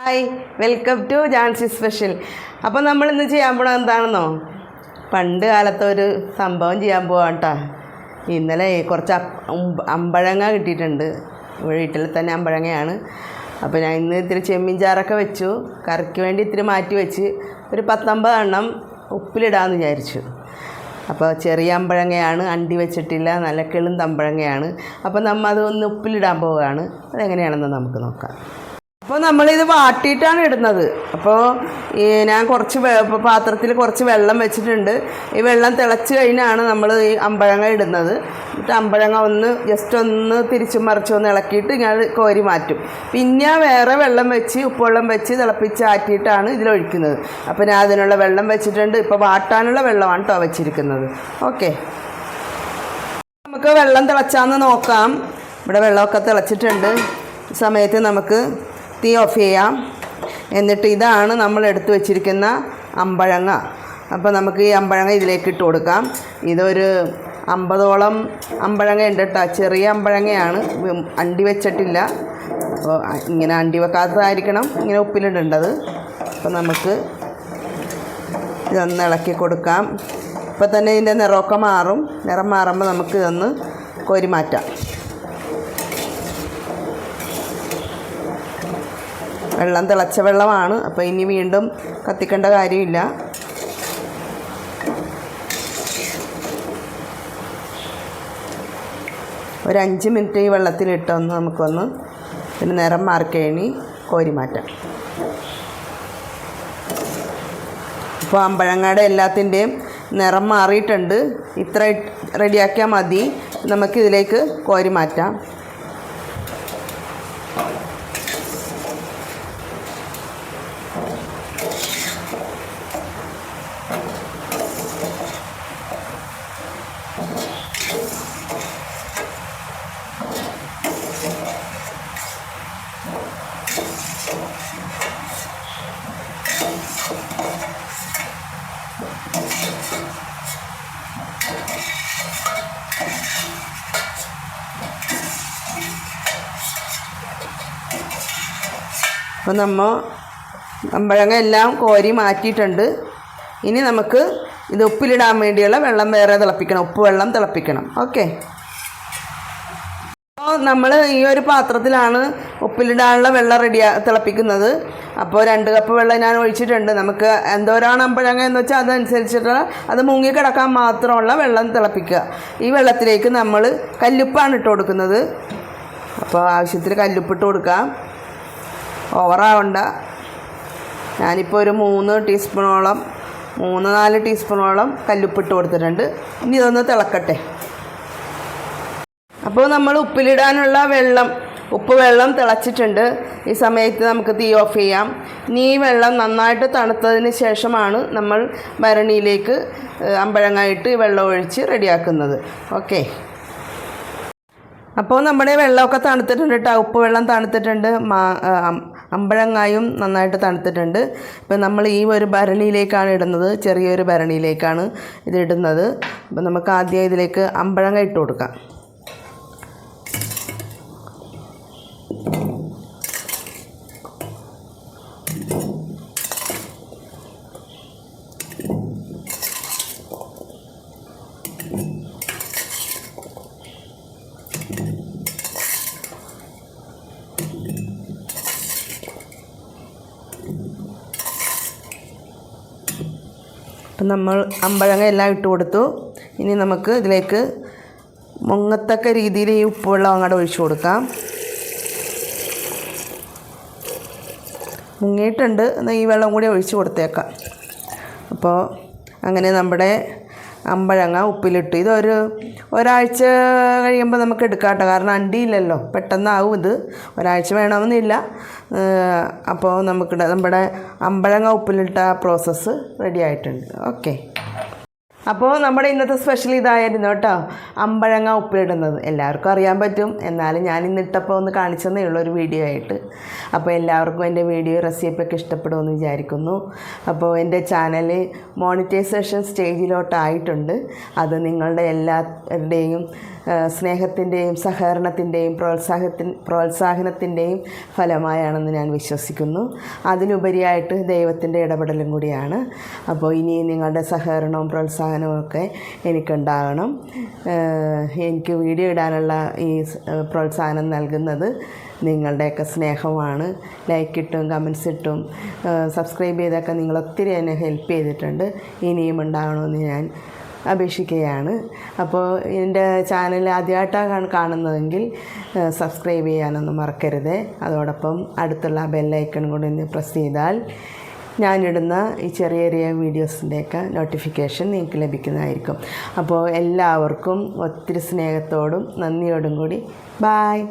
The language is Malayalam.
Hi welcome to Jancy special അപ്പോൾ നമ്മൾ ഇന്ന് ചെയ്യാൻ പോണത് എന്താണെന്നോ? പണ്ട് കാലത്തെ ഒരു സംഭവം ചെയ്യാൻ പോവാം കേട്ടോ ഇന്നലെ കുറച്ച് അമ്പഴങ്ങ കിട്ടിയിട്ടുണ്ട്. വീട്ടിൽ തന്നെ അമ്പഴങ്ങയാണ്. അപ്പോൾ ഞാൻ ഇന്ന് ഇത്തിരി ചെമ്മീൻ ചാറൊക്കെ വെച്ചു. കറിക്ക് വേണ്ടി ഇത്തിരി മാറ്റി വെച്ച് ഒരു പത്തൊമ്പത് എണ്ണം ഉപ്പിലിടാമെന്ന് വിചാരിച്ചു. അപ്പോൾ ചെറിയ അമ്പഴങ്ങയാണ് അണ്ടി വെച്ചിട്ടില്ല നല്ല കിളുന്ത് അമ്പഴങ്ങയാണ്. അപ്പോൾ നമ്മൾ അതൊന്ന് ഉപ്പിലിടാൻ പോവുകയാണ്. അതെങ്ങനെയാണെന്ന് നമുക്ക് നോക്കാം. അപ്പോൾ നമ്മളിത് വാട്ടിയിട്ടാണ് ഇടുന്നത്. അപ്പോൾ ഞാൻ കുറച്ച് പാത്രത്തിൽ കുറച്ച് വെള്ളം വെച്ചിട്ടുണ്ട്. ഈ വെള്ളം തിളച്ച് കഴിഞ്ഞാണ് നമ്മൾ ഈ അമ്പഴങ്ങ ഇടുന്നത്. എന്നിട്ട് അമ്പഴങ്ങ ഒന്ന് ജസ്റ്റ് ഒന്ന് തിരിച്ചും മറിച്ചും ഒന്ന് ഇളക്കിയിട്ട് ഞാൻ കോരി മാറ്റും. പിന്നെ വേറെ വെള്ളം വെച്ച് ഉപ്പുവെള്ളം വെച്ച് തിളപ്പിച്ച് ആറ്റിയിട്ടാണ് ഇതിലൊഴിക്കുന്നത് അപ്പോൾ ഞാൻ അതിനുള്ള വെള്ളം വെച്ചിട്ടുണ്ട്. ഇപ്പോൾ വാട്ടാനുള്ള വെള്ളമാണ് കേട്ടോ വെച്ചിരിക്കുന്നത്. ഓക്കെ. നമുക്ക് വെള്ളം തിളച്ചാന്ന് നോക്കാം. ഇവിടെ വെള്ളമൊക്കെ തിളച്ചിട്ടുണ്ട്. സമയത്ത് നമുക്ക് തീ ഓഫ് ചെയ്യാം. എന്നിട്ട് ഇതാണ് നമ്മൾ എടുത്തു വെച്ചിരിക്കുന്ന അമ്പഴങ്ങ. അപ്പോൾ നമുക്ക് ഈ അമ്പഴങ്ങ ഇതിലേക്ക് ഇട്ട് കൊടുക്കാം. ഇതൊരു അമ്പതോളം അമ്പഴങ്ങ ഉണ്ട് കേട്ടോ. ചെറിയ അമ്പഴങ്ങയാണ്. അണ്ടി വെച്ചിട്ടില്ല. അപ്പോൾ ഇങ്ങനെ അണ്ടി വെക്കാത്തതായിരിക്കണം. ഇങ്ങനെ ഉപ്പിലിടേണ്ടത്. അപ്പോൾ നമുക്ക് ഇതൊന്ന് ഇളക്കി കൊടുക്കാം. ഇപ്പം തന്നെ ഇതിന്റെ നിറമൊക്കെ മാറും. നിറം മാറുമ്പോൾ നമുക്ക് ഇതൊന്ന് കോരി മാറ്റാം. വെള്ളം തിളച്ച വെള്ളമാണ്. അപ്പോൾ ഇനി വീണ്ടും കത്തിക്കേണ്ട കാര്യമില്ല. ഒരു അഞ്ച് മിനിറ്റ് ഈ വെള്ളത്തിലിട്ടൊന്ന് നമുക്കൊന്ന് പിന്നെ നിറം മാറിക്കഴിഞ്ഞ് കോരി മാറ്റാം. ഇപ്പോൾ അമ്പഴങ്ങയുടെ എല്ലാത്തിന്റെയും നിറം മാറിയിട്ടുണ്ട്. ഇത്ര റെഡിയാക്കിയാൽ മതി. നമുക്കിതിലേക്ക് കോരി മാറ്റാം. അപ്പോൾ നമ്മൾ അമ്പഴങ്ങ എല്ലാം കോരി മാറ്റിയിട്ടുണ്ട്. ഇനി നമുക്ക് ഇത് ഉപ്പിലിടാൻ വേണ്ടിയുള്ള വെള്ളം വേറെ തിളപ്പിക്കണം ഉപ്പ് വെള്ളം തിളപ്പിക്കണം. ഓക്കെ. അപ്പോൾ നമ്മൾ ഈ ഒരു പാത്രത്തിലാണ് ഉപ്പിലിടാനുള്ള വെള്ളം റെഡിയാ തിളപ്പിക്കുന്നത്. അപ്പോൾ രണ്ട് കപ്പ് വെള്ളം ഞാൻ ഒഴിച്ചിട്ടുണ്ട്. നമുക്ക് എന്തോരാണ് അമ്പഴങ്ങ എന്ന് വെച്ചാൽ അതനുസരിച്ചിട്ട് അത് മുങ്ങിക്കിടക്കാൻ മാത്രമുള്ള വെള്ളം തിളപ്പിക്കുക. ഈ വെള്ളത്തിലേക്ക് നമ്മൾ കല്ലുപ്പാണ് ഇട്ട് കൊടുക്കുന്നത്. അപ്പോൾ ആവശ്യത്തിന് കല്ലുപ്പിട്ട് കൊടുക്കാം. ഓവറാവണ്ട. ഞാനിപ്പോൾ ഒരു മൂന്ന് ടീസ്പൂണോളം മൂന്ന് നാല് ടീസ്പൂണോളം കല്ലുപ്പിട്ട് കൊടുത്തിട്ടുണ്ട്. ഇനി ഇതൊന്ന് തിളക്കട്ടെ. അപ്പോൾ നമ്മൾ ഉപ്പിലിടാനുള്ള വെള്ളം ഉപ്പ് വെള്ളം തിളച്ചിട്ടുണ്ട്. ഈ സമയത്ത് നമുക്ക് തീ ഓഫ് ചെയ്യാം. ഇനി ഈ വെള്ളം നന്നായിട്ട് തണുത്തതിന് ശേഷമാണ് നമ്മൾ ഭരണിയിലേക്ക് അമ്പഴങ്ങായിട്ട് വെള്ളം ഒഴിച്ച് റെഡിയാക്കുന്നത്. ഓക്കെ. അപ്പോൾ നമ്മുടെ വെള്ളമൊക്കെ തണുത്തിട്ടുണ്ട് കേട്ടോ ഉപ്പ് വെള്ളം തണുത്തിട്ടുണ്ട്. മാ അമ്പഴങ്ങായും നന്നായിട്ട് തണുത്തിട്ടുണ്ട്. ഇപ്പം നമ്മൾ ഈ ഒരു ഭരണിയിലേക്കാണ് ഇടുന്നത്. ചെറിയൊരു ഭരണിയിലേക്കാണ് ഇത് ഇടുന്നത്. അപ്പം നമുക്ക് ആദ്യം ഇതിലേക്ക് അമ്പഴങ്ങ ഇട്ട് കൊടുക്കാം. അപ്പം നമ്മൾ അമ്പഴങ്ങ എല്ലാം ഇട്ട് കൊടുത്തു. ഇനി നമുക്ക് ഇതിലേക്ക് മുങ്ങത്തക്ക രീതിയിൽ ഈ ഉപ്പുവെള്ളം അങ്ങോട്ട് ഒഴിച്ചു കൊടുക്കാം. മുങ്ങിയിട്ടുണ്ട്. എന്നാൽ ഈ വെള്ളം കൂടി ഒഴിച്ചു കൊടുത്തേക്കാം. അപ്പോൾ അങ്ങനെ നമ്മുടെ അമ്പഴങ്ങ ഉപ്പിലിട്ടു. ഇതൊരു ഒരാഴ്ച കഴിയുമ്പോൾ നമുക്ക് എടുക്കാം കേട്ടോ. കാരണം അണ്ടിയില്ലല്ലോ പെട്ടെന്നാവും ഇത്. ഒരാഴ്ച വേണമെന്നില്ല. അപ്പോൾ നമുക്ക് നമ്മുടെ അമ്പഴങ്ങ ഉപ്പിലിട്ട പ്രോസസ്സ് റെഡി ആയിട്ടുണ്ട്. ഓക്കെ അപ്പോൾ നമ്മുടെ ഇന്നത്തെ സ്പെഷ്യൽ ഇതായിരുന്നു കേട്ടോ. അമ്പഴങ്ങ ഉപ്പിലിടുന്നത്. എല്ലാവർക്കും അറിയാൻ പറ്റും. എന്നാലും ഞാൻ ഇന്നിട്ടപ്പോൾ ഒന്ന് കാണിച്ചെന്നേ ഉള്ളൂ ഒരു വീഡിയോ ആയിട്ട്. അപ്പോൾ എല്ലാവർക്കും എന്റെ വീഡിയോ റെസിപ്പിയൊക്കെ ഇഷ്ടപ്പെടുമെന്ന് വിചാരിക്കുന്നു. അപ്പോൾ എന്റെ ചാനൽ മോണിറ്റൈസേഷൻ സ്റ്റേജിലോട്ടായിട്ടുണ്ട് അത് നിങ്ങളുടെ എല്ലാവരുടെയും സ്നേഹത്തിന്റെയും സഹകരണത്തിന്റെയും പ്രോത്സാഹത്തിൻ പ്രോത്സാഹനത്തിന്റെയും ഫലമായാണെന്ന് ഞാൻ വിശ്വസിക്കുന്നു. അതിലുപരിയായിട്ട് ദൈവത്തിന്റെ ഇടപെടലും കൂടിയാണ്. അപ്പോൾ ഇനി നിങ്ങളുടെ സഹകരണവും പ്രോത്സാഹനവും ഒക്കെ എനിക്കുണ്ടാകണം. എനിക്ക് വീഡിയോ ഇടാനുള്ള ഈ പ്രോത്സാഹനം നൽകുന്നത് നിങ്ങളുടെയൊക്കെ സ്നേഹമാണ്. ലൈക്ക് ഇട്ടും കമൻസ് ഇട്ടും സബ്സ്ക്രൈബ് ചെയ്തൊക്കെ നിങ്ങൾ ഒത്തിരി എന്നെ ഹെൽപ്പ് ചെയ്തിട്ടുണ്ട്. ഇനിയും ഉണ്ടാകണമെന്ന് ഞാൻ അപേക്ഷിക്കുകയാണ്. അപ്പോൾ എന്റെ ചാനൽ ആദ്യമായിട്ടാണ് കാണുന്നതെങ്കിൽ സബ്സ്ക്രൈബ് ചെയ്യാനൊന്നും മറക്കരുത്. അതോടൊപ്പം അടുത്തുള്ള ബെല്ലൈക്കൺ കൂടി ഒന്ന് പ്രസ് ചെയ്താൽ ഞാനിടുന്ന ഈ ചെറിയ ചെറിയ വീഡിയോസിന്റെയൊക്കെ നോട്ടിഫിക്കേഷൻ നിങ്ങൾക്ക് ലഭിക്കുന്നതായിരിക്കും. അപ്പോൾ എല്ലാവർക്കും ഒത്തിരി സ്നേഹത്തോടും നന്ദിയോടും കൂടി. ബായ്